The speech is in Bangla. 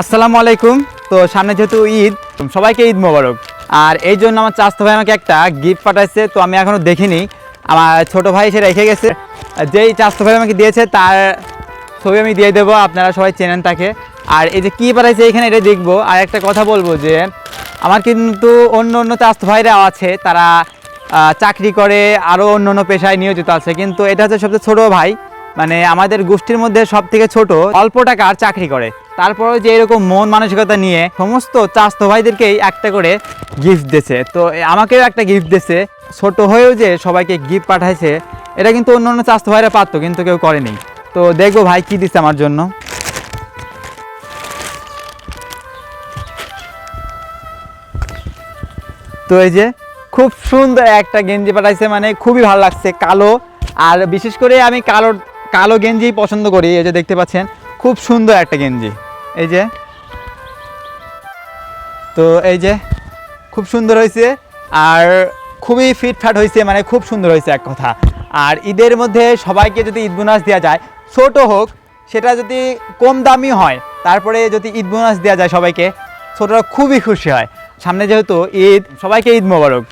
আসসালামু আলাইকুম। তো সামনে যেহেতু ঈদ, সবাইকে ঈদ মোবারক। আর এই জন্য আমার চাস্তো ভাই আমাকে একটা গিফট পাঠাইছে, তো আমি এখনও দেখিনি। আমার ছোট ভাই সে রেখে গেছে। যেই চাস্তো ভাই আমাকে দিয়েছে, তার ছবি আমি দিয়ে দেবো, আপনারা সবাই চেনেন তাকে। আর এই যে কী পাঠাইছে, এখানে এটা দেখব। আর একটা কথা বলব যে, আমার কিন্তু অন্য অন্য চাস্তো ভাইরা আছে। তারা চাকরি করে আরও অন্য অন্য পেশায় নিয়োজিত আছে। কিন্তু এটা হচ্ছে সবচেয়ে ছোটো ভাই। মানে আমাদের গোষ্ঠীর মধ্যে সব থেকে ছোট, অল্প টাকার চাকরি করে। তারপরে যে এরকম মন মানসিকতা নিয়ে সমস্ত চাস্তো ভাইদেরকেই একটা করে গিফট দিয়েছে। তো আমাকেও একটা গিফট দিয়েছে। ছোট হয়েও যে সবাইকে গিফট পাঠাইছে, এটা কিন্তু অন্য অন্য চাস্তো ভাইরা পারতো, কিন্তু কেউ করেনি। তো দেখব ভাই কি দিচ্ছে আমার জন্য। তো এই যে খুব সুন্দর একটা গেঞ্জি পাঠাইছে মানে খুবই ভালো লাগছে, কালো। আর বিশেষ করে আমি কালো কালো গেঞ্জি পছন্দ করি, এই যে দেখতে পাচ্ছেন, খুব সুন্দর একটা গেঞ্জি। এই যে, তো এই যে, খুব সুন্দর হয়েছে, আর খুবই ফিটফাট হয়েছে মানে খুব সুন্দর হয়েছে এক কথা। আর ঈদের মধ্যে সবাইকে যদি ঈদ বোনাস দেওয়া যায়, ছোট হোক, সেটা যদি কম দামি হয়, তারপরে যদি ঈদ বোনাস দেওয়া যায় সবাইকে, ছোটরা খুবই খুশি হয়। সামনে যেহেতু ঈদ, সবাইকে ঈদ মোবারক।